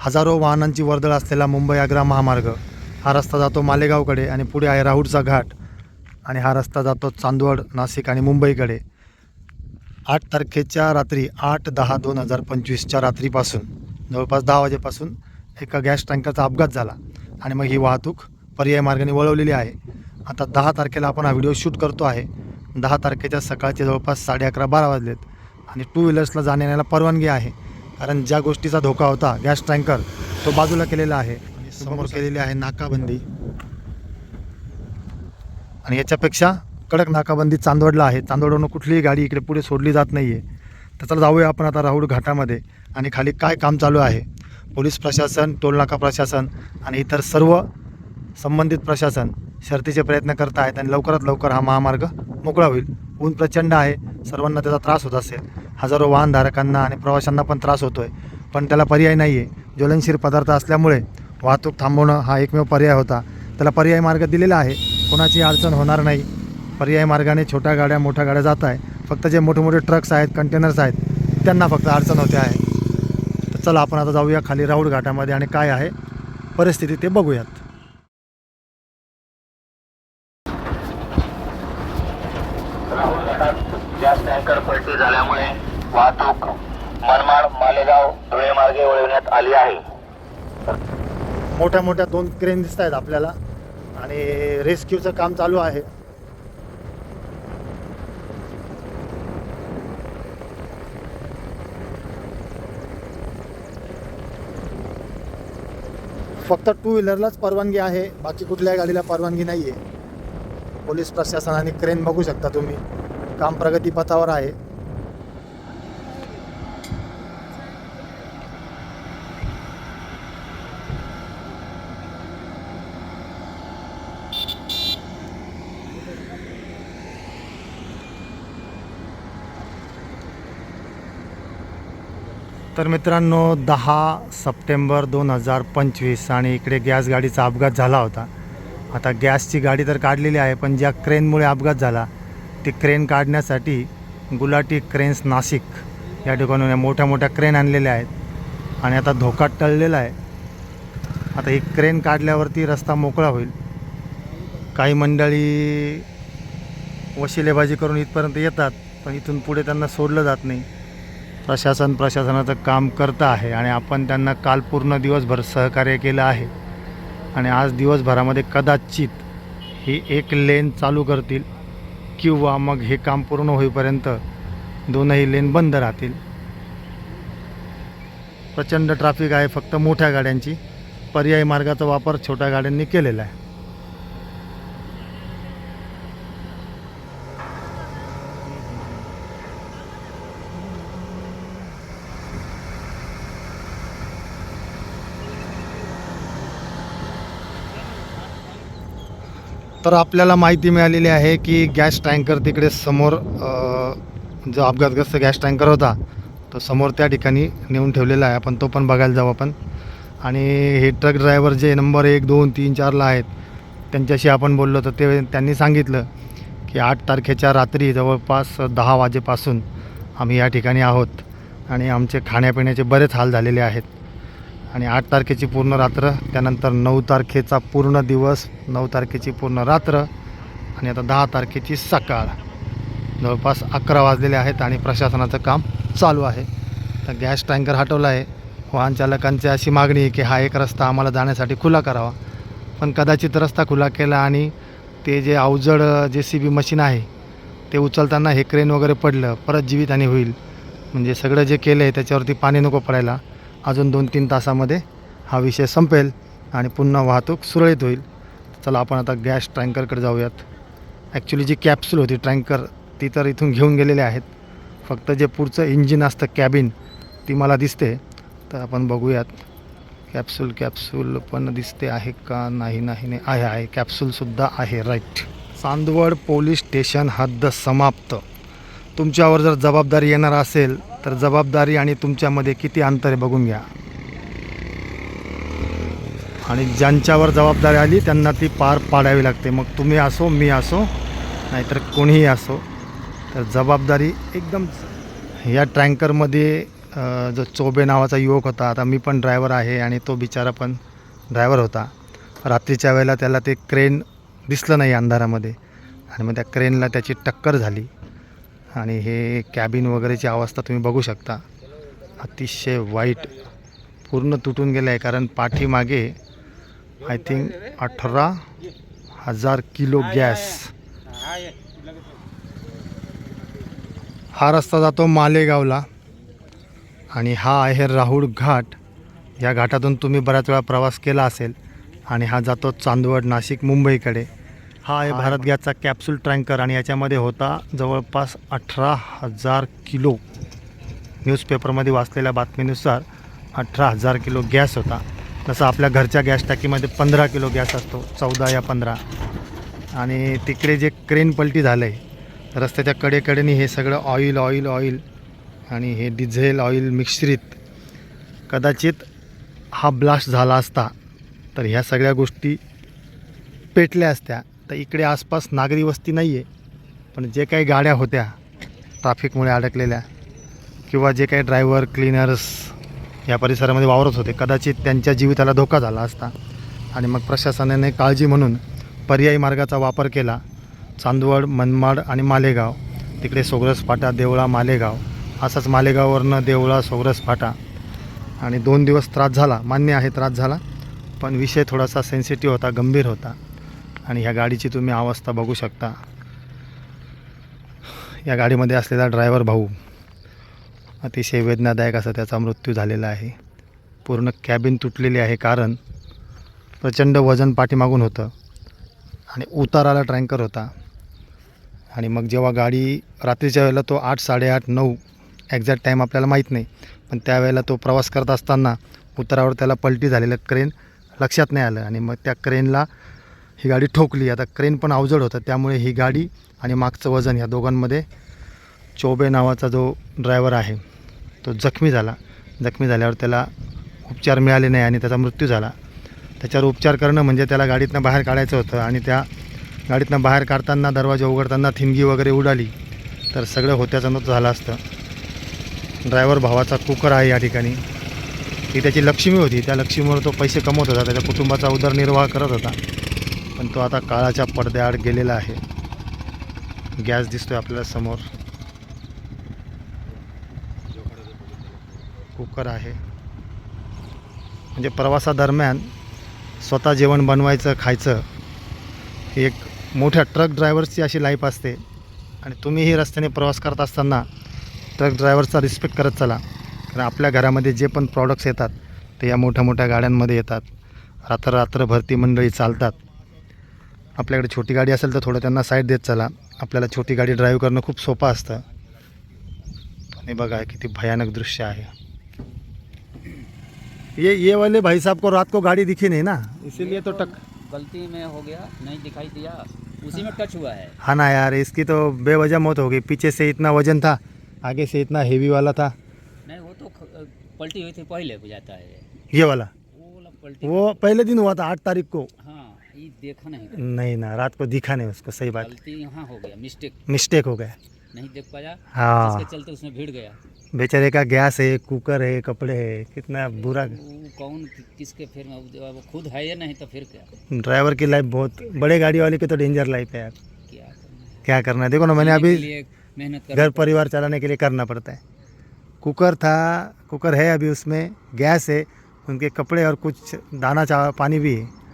हजारो वाहनांची वर्दळ असलेला मुंबई आग्रा महामार्ग. हा रस्ता जातो मालेगावकडे आणि पुढे आहे राहुडचा घाट. आणि हा रस्ता जातो चांदवड नाशिक आणि मुंबईकडे. आठ तारखेच्या रात्री आठ दहा दोन हजार पंचवीसच्या रात्रीपासून जवळपास दहा वाजेपासून एका गॅस टँकरचा अपघात झाला. आणि मग ही वाहतूक पर्याय मार्गाने वळवलेली आहे. आता दहा तारखेला आपण हा व्हिडिओ शूट करतो आहे. दहा तारखेच्या सकाळचे जवळपास साडे अकरा बारा वाजलेत. आणि टू व्हीलर्सला जाण्याला परवानगी आहे. कारण ज्या गोष्टीचा धोका होता गॅस टँकर तो बाजूला केलेला आहे. आणि समोर केलेली आहे नाकाबंदी. आणि याच्यापेक्षा कडक नाकाबंदी चांदवडला आहे. चांदवडवरून कुठलीही गाडी इकडे पुढे सोडली जात नाही आहे तर चला जाऊया आपण आता राहुल घाटामध्ये. आणि खाली काय काम चालू आहे? पोलीस प्रशासन टोलनाका प्रशासन आणि इतर सर्व संबंधित प्रशासन शर्तीचे प्रयत्न करत आहेत आणि लवकरात लवकर हा महामार्ग मोकळा होईल. ऊन प्रचंड आहे. सर्वांना त्याचा त्रास होत असेल. हजारो वाहनधारकांना आणि प्रवाशांना पण त्रास होतो आहे पण त्याला पर्याय नाही आहे ज्वलनशील पदार्थ असल्यामुळे वाहतूक थांबवणं हा एकमेव पर्याय होता. त्याला पर्याय मार्ग दिलेला आहे. कोणाची अडचण होणार नाही. पर्याय मार्गाने छोट्या गाड्या मोठ्या गाड्या जात आहे. फक्त जे मोठे मोठे ट्रक्स आहेत कंटेनर्स आहेत त्यांना फक्त अडचण होते आहे. तर चला आपण आता जाऊया खाली राऊड घाटामध्ये आणि काय आहे परिस्थिती ते बघूयात. पलटी झाल्यामुळे वाहतूक मनमाड मालेगाव धुळे मार्गे वळविण्यात आली आहे. मोठ्या मोठ्या दोन क्रेन दिसत आहेत आपल्याला आणि रेस्क्यूचं काम चालू आहे. फक्त टू व्हीलरलाच परवानगी आहे बाकी कुठल्याही गाडीला परवानगी नाही आहे पोलीस प्रशासन आणि क्रेन बघू शकता तुम्ही. काम प्रगतीपथावर आहे. तर मित्रांनो दहा सप्टेंबर दोन हजार पंचवीस आणि इकडे गॅस गाडीचा अपघात झाला होता. आता गॅसची गाडी तर काढलेली आहे पण ज्या क्रेनमुळे अपघात झाला ती क्रेन काढण्यासाठी गुलाटी क्रेन्स नाशिक या ठिकाणून मोठ्या मोठ्या क्रेन आणलेल्या आहेत आणि आता धोका टळलेला आहे. आता ही क्रेन काढल्यावरती रस्ता मोकळा होईल. काही मंडळी वशिलेबाजी करून इथपर्यंत येतात पण इथून पुढे त्यांना सोडलं जात नाही. प्रशासन प्रशासनाचं काम करतं आहे आणि आपण त्यांना काल पूर्ण दिवसभर सहकार्य केलं आहे. आणि आज दिवसभरामध्ये कदाचित ही एक लेन चालू करतील किंवा मग हे काम पूर्ण होईपर्यंत दोनही लेन बंद राहतील. प्रचंड ट्रॅफिक आहे फक्त मोठ्या गाड्यांची. पर्यायी मार्गाचा वापर छोट्या गाड्यांनी केलेला आहे. तर आपल्याला माहिती मिळालेली आहे की गॅस टँकर तिकडे समोर जो अपघातग्रस्त गॅस टँकर होता तो समोर त्या ठिकाणी नेऊन ठेवलेला आहे. आपण तो पण बघायला जाऊ आपण. आणि हे ट्रक ड्रायव्हर जे नंबर एक दोन तीन चारला आहेत त्यांच्याशी आपण बोललो तर ते त्यांनी सांगितलं की आठ तारखेच्या रात्री जवळपास दहा वाजेपासून आम्ही या ठिकाणी आहोत. आणि आमचे खाण्यापिण्याचे बरेच हाल झालेले आहेत. आणि आठ तारखेची पूर्ण रात्र त्यानंतर नऊ तारखेचा पूर्ण दिवस नऊ तारखेची पूर्ण रात्र आणि आता दहा तारखेची सकाळ. जवळपास अकरा वाजलेले आहेत आणि प्रशासनाचं काम चालू आहे. तर गॅस टँकर हटवला आहे. वाहन चालकांची अशी मागणी आहे की हा एक रस्ता आम्हाला जाण्यासाठी खुला करावा. पण कदाचित रस्ता खुला केला आणि ते जे अवजड जे सी बी मशीन आहे ते उचलताना हे क्रेन वगैरे पडलं परत जीवितहानी होईल. म्हणजे सगळं जे केलं आहे त्याच्यावरती पाणी नको पडायला. अजून दोन तीन तासामध्ये हा विषय संपेल आणि पुन्हा वाहतूक सुरळीत होईल. चला आपण आता गॅस टँकरकडे जाऊयात. ॲक्च्युली जी कॅप्सूल होती टँकर ती तर इथून घेऊन गेलेले आहेत. फक्त जे पुढचं इंजिन असतं कॅबिन ती मला दिसते. तर आपण बघूयात कॅप्सूल कॅप्सूल पण दिसते आहे का? नाही नाही नाही. आहे आहे. कॅप्सूलसुद्धा आहे. राईट चांदवड पोलीस स्टेशन हद्द समाप्त. तुमच्यावर जर जबाबदारी येणार असेल तर जबाबदारी आणि तुमच्यामध्ये किती अंतर आहे बघून घ्या. आणि ज्यांच्यावर जबाबदारी आली त्यांना ती पार पाडावी लागते. मग तुम्ही असो मी असो नाहीतर कोणीही असो. तर जबाबदारी एकदम या टँकरमध्ये जो चोबे नावाचा युवक होता आता मी पण ड्रायव्हर आहे आणि तो बिचारा पण ड्रायव्हर होता. रात्रीच्या वेळेला त्याला ते क्रेन दिसलं नाही अंधारामध्ये. आणि मग त्या क्रेनला त्याची टक्कर झाली. आणि हे कॅबिन वगैरेची अवस्था तुम्ही बघू शकता. अतिशय वाईट. पूर्ण तुटून गेलं आहे कारण पाठीमागे आय थिंक अठरा हजार किलो गॅस हा रस्ता जातो मालेगावला आणि हा आहे राहुळ घाट. या घाटातून तुम्ही बऱ्याच वेळा प्रवास केला असेल आणि हा जातो चांदवड नाशिक मुंबईकडे. हा आहे भारत गॅसचा कॅप्सूल टँकर आणि याच्यामध्ये होता जवळपास अठरा हजार किलो. न्यूजपेपरमध्ये वाचलेल्या बातमीनुसार अठरा हजार किलो गॅस होता. जसं आपल्या घरच्या गॅस टाकीमध्ये पंधरा किलो गॅस असतो चौदा या पंधरा. आणि तिकडे जे क्रेन पलटी झालं आहे रस्त्याच्या कडेकडेने हे सगळं ऑइल ऑइल ऑइल आणि हे डिझेल ऑइल मिश्रित कदाचित हा ब्लास्ट झाला असता तर ह्या सगळ्या गोष्टी पेटल्या असत्या. तर इकडे आसपास नागरी वस्ती नाही आहे पण जे काही गाड्या होत्या ट्राफिकमुळे अडकलेल्या किंवा जे काही ड्रायव्हर क्लीनर्स या परिसरामध्ये वावरत होते कदाचित त्यांच्या जीविताला धोका झाला असता. आणि मग प्रशासनाने काळजी म्हणून पर्यायी मार्गाचा वापर केला. चांदवड मनमाड आणि मालेगाव. तिकडे सोग्रस फाटा देवळा मालेगाव. असाच मालेगाववरनं देवळा सोग्रस फाटा आणि दोन दिवस त्रास झाला. मान्य आहे त्रास झाला पण विषय थोडासा सेन्सिटिव्ह होता गंभीर होता. आणि ह्या गाडीची तुम्ही अवस्था बघू शकता. या गाडीमध्ये असलेला ड्रायव्हर भाऊ अतिशय वेदनादायक असा त्याचा मृत्यू झालेला आहे. पूर्ण कॅबिन तुटलेली आहे कारण प्रचंड वजन पाठीमागून होतं आणि उताराला ट्रँकर होता. आणि मग जेव्हा गाडी रात्रीच्या वेळेला तो आठ साडेआठ नऊ एक्झॅक्ट टाईम आपल्याला माहीत नाही पण त्यावेळेला तो प्रवास करत असताना उतारावर त्याला पलटी झालेलं क्रेन लक्षात नाही आलं आणि मग त्या क्रेनला ही गाडी ठोकली. आता क्रेन पण अवजड होतं. त्यामुळे ही गाडी आणि मागचं वजन या दोघांमध्ये चोबे नावाचा जो ड्रायव्हर आहे तो जखमी झाला. जखमी झाल्यावर त्याला उपचार मिळाले नाही आणि त्याचा मृत्यू झाला. त्याच्यावर उपचार करणं म्हणजे त्याला गाडीतनं बाहेर काढायचं होतं आणि त्या गाडीतनं बाहेर काढताना दरवाजा उघडताना थिंगी वगैरे उडाली. तर सगळं होत्याचं नव्हतं झालं असतं. ड्रायव्हर भावाचा कुकर आहे या ठिकाणी. ती त्याची लक्ष्मी होती. त्या लक्ष्मीवर तो पैसे कमवत होता. त्याच्या कुटुंबाचा उदरनिर्वाह करत होता. पण तो आता काळाच्या पडद्याआड गेलेला आहे. गॅस दिसतोय आपल्याला समोर. कुकर आहे. म्हणजे प्रवासादरम्यान स्वतः जेवण बनवायचं खायचं ही एक मोठ्या ट्रक ड्रायव्हर्सची अशी लाईफ असते. आणि तुम्हीही रस्त्याने प्रवास करत असताना ट्रक ड्रायव्हरचा रिस्पेक्ट करत चला. कारण आपल्या घरामध्ये जे पण प्रॉडक्ट्स येतात ते या मोठ्या मोठ्या गाड्यांमध्ये येतात. रात्र रात्र भरती मंडळी चालतात. आपल्याकडे छोटी गाडी असेल तर थोडं त्यांना साईड देत चला. आपल्याला छोटी गाडी ड्राईव्ह करणं खूप सोपं असतं. आणि बघा किती भयानक दृश्य आहे. ये ये वाले भाई साहब को रात को गाड़ी दिखी नहीं ना? इसीलिए तो टक गलती में हो गया नहीं दिखाई दिया। उसी में टच हुआ है। हाँ ना यार इसकी तो बेवजह मौत हो गई। पीछे से इतना वज़न था आगे से इतना हेवी वाला था। नहीं वो तो पलटी हुई थी पहले बुझाता है। ये वाला? वो वाला वो पहले दिन हुआ था आठ तारीख को। हाँ देखा नहीं नहीं ना रात को दिखा नहीं उसको सही बात। गलती यहाँ हो गया मिस्टेक मिस्टेक हो गया। नहीं देख पाया हाँ। जिसके चलते उसमें भीड़ गया। बेचारे का गैस है कुकर है कपड़े है कितना बुरा। वो कौन कि- किसके फिर में वो खुद है या नहीं तो फिर क्या? ड्राइवर की लाइफ बहुत बड़े गाड़ी वाले की तो डेंजर लाइफ है यार। क्या करना है? क्या करना है? देखो ना मैंने अभी मेहनत घर परिवार चलाने के लिए करना पड़ता है। कुकर था कुकर है अभी उसमें गैस है उनके कपड़े और कुछ दाना चावल पानी भी हाँ।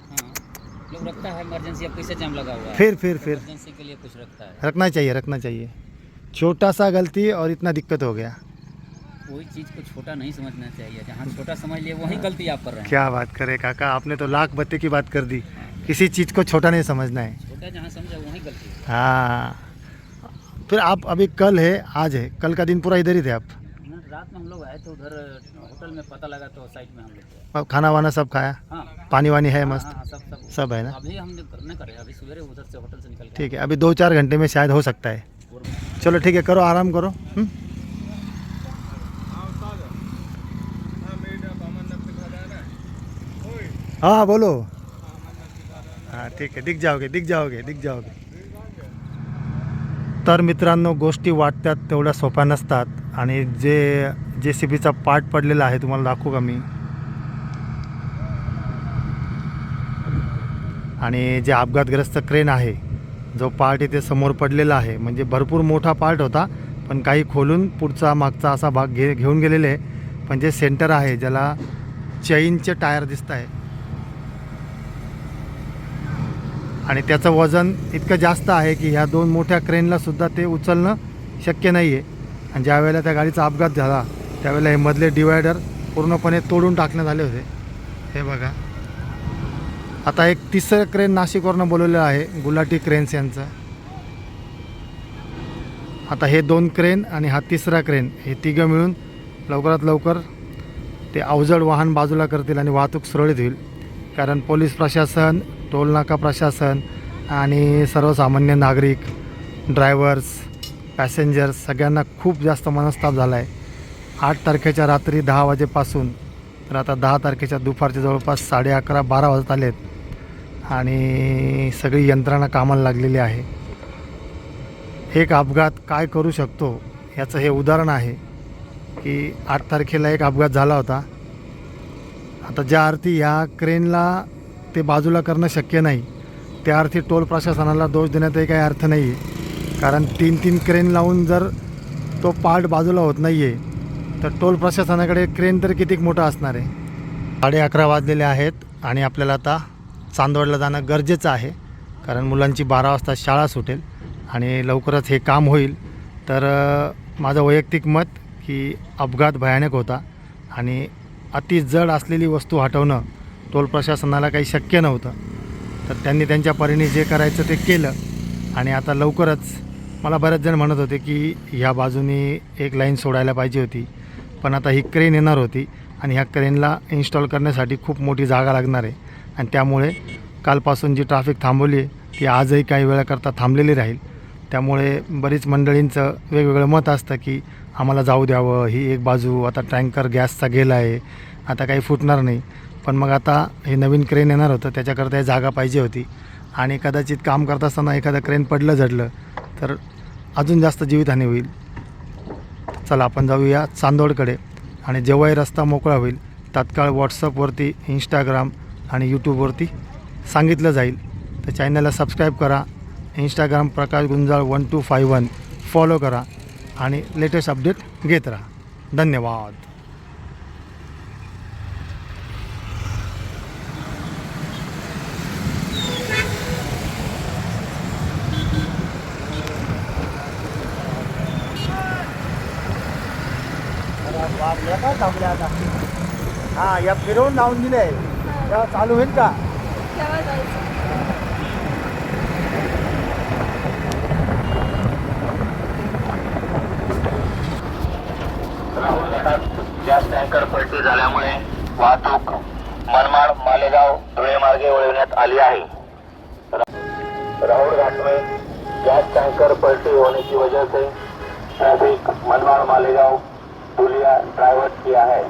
लोग रखता है इमरजेंसी अब कैसे जाम लगा हुआ है? फिर फिर फिर। इमरजेंसी के लिए कुछ रखता है। रखना चाहिए रखना चाहिए। छोटा सा गलती और इतना दिक्कत हो गया। कोई चीज़ को छोटा नहीं समझना चाहिए। जहाँ छोटा समझ लिए वही गलती आप कर रहे हैं। क्या बात करे काका आपने तो लाख बत्ती की बात कर दी। किसी चीज़ को छोटा नहीं समझना है। छोटा जहाँ समझा वही गलती है। हाँ। फिर आप अभी कल है आज है। कल का दिन पूरा इधर ही थे आप। रात में हम लोग आए थे उधर होटल में पता लगा तो साइड में हम लोग अब खाना वाना सब खाया? हाँ। पानी वानी है हाँ, मस्त? हाँ, सब सब। सब है ना? अभी हम नहीं करे अभी सवेरे उधर से होटल से निकल के ठीक है अभी दो चार घंटे में शायद हो सकता है। चलो ठीक है करो आराम करो? हाँ बोलो। हां ठीक आहे दिख जाओगे दिख जाओगे दिख जाओगे। तर मित्रांनो गोष्टी वाटतात तेवढ्या सोप्या नसतात. आणि जे जे सी बीचा पार्ट पडलेला आहे तुम्हाला दाखवू का मी? आणि जे अपघातग्रस्त क्रेन आहे जो पार्ट इथे समोर पडलेला आहे म्हणजे भरपूर मोठा पार्ट होता पण काही खोलून पुढचा मागचा असा भाग घे घेऊन गेलेले आहे. पण जे सेंटर आहे ज्याला चैनचे टायर दिसत आहे. आणि त्याचं वजन इतकं जास्त आहे की ह्या दोन मोठ्या क्रेनलासुद्धा ते उचलणं शक्य नाही आहे आणि ज्या वेळेला त्या गाडीचा अपघात झाला त्यावेळेला हे मधले डिवायडर पूर्णपणे तोडून टाकण्यात आले होते. हे बघा. आता एक तिसरं क्रेन नाशिकवरनं बोलवलेलं आहे गुलाटी क्रेन्स यांचं. आता हे दोन क्रेन आणि हा तिसरा क्रेन हे तिघं मिळून लवकरात लवकर ते अवजड वाहन बाजूला करतील आणि वाहतूक सुरळीत होईल. कारण पोलीस प्रशासन टोलनाका प्रशासन आणि सर्वसामान्य नागरिक ड्रायव्हर्स पॅसेंजर्स सगळ्यांना खूप जास्त मनस्ताप झाला आहे आठ तारखेच्या रात्री दहा वाजेपासून तर आता दहा तारखेच्या दुपारच्या जवळपास साडे अकरा बारा वाजत आले आहेत आणि सगळी यंत्रणा कामाला लागलेली आहे. एक अपघात काय करू शकतो याचं हे उदाहरण आहे की आठ तारखेला एक अपघात झाला होता. आता ज्या अर्थी ह्या क्रेनला ते बाजूला करणं शक्य नाही त्या अर्थी टोल प्रशासनाला दोष देण्याचाही काही अर्थ नाही. आहे कारण तीन तीन क्रेन लावून जर तो पार्ट बाजूला होत नाही आहे तर टोल प्रशासनाकडे क्रेन तर कितीक मोठा असणार आहे? साडे अकरा वाजलेले आहेत आणि आपल्याला आता चांदवडला जाणं गरजेचं आहे. कारण मुलांची बारा वाजता शाळा सुटेल आणि लवकरच हे काम होईल. तर माझं वैयक्तिक मत की अपघात भयानक होता आणि अति जड असलेली वस्तू हटवणं टोल प्रशासनाला काही शक्य नव्हतं. तर त्यांनी त्यांच्या परीने जे करायचं ते केलं आणि आता लवकरच मला बरेच जण म्हणत होते की ह्या बाजूने एक लाईन सोडायला पाहिजे होती. पण आता ही क्रेन येणार होती आणि ह्या क्रेनला इन्स्टॉल करण्यासाठी खूप मोठी जागा लागणार आहे. आणि त्यामुळे कालपासून जी ट्रॅफिक थांबवली आहे ती आजही काही वेळाकरता थांबलेली राहील. त्यामुळे बरीच मंडळींचं वेगवेगळं मत असतं की आम्हाला जाऊ द्यावं ही एक बाजू आता टँकर गॅसचा गेला आहे आता काही फुटणार नाही. पण मग आता हे नवीन क्रेन येणार होतं त्याच्याकरता हे जागा पाहिजे होती. आणि कदाचित काम करत असताना एखादं क्रेन पडलं झडलं तर अजून जास्त जीवितहानी होईल. चला आपण जाऊया चांदोडकडे आणि जेव्हाही रस्ता मोकळा होईल तात्काळ व्हॉट्सअपवरती इंस्टाग्राम आणि यूट्यूबवरती सांगितलं जाईल. तर चॅनलला सबस्क्राईब करा. Instagram Prakash Gunjal one two five one follow करा आणि लेटेस्ट अपडेट घेत राहा. धन्यवाद. हा हां या फिरवून लावून दिले तेव्हा चालू होईल का? केव्हा जायचं. गॅस टँकर पलटी झाल्यामुळे वाहतूक मनमाड मालेगाव धुळे मार्गे वळविण्यात आली आहे. राहुल घाट में गैस टैंकर पलटी होने की वजह से ट्रैफिक मनमाड़ मालेगांव दुलिया डाइवर्ट किया है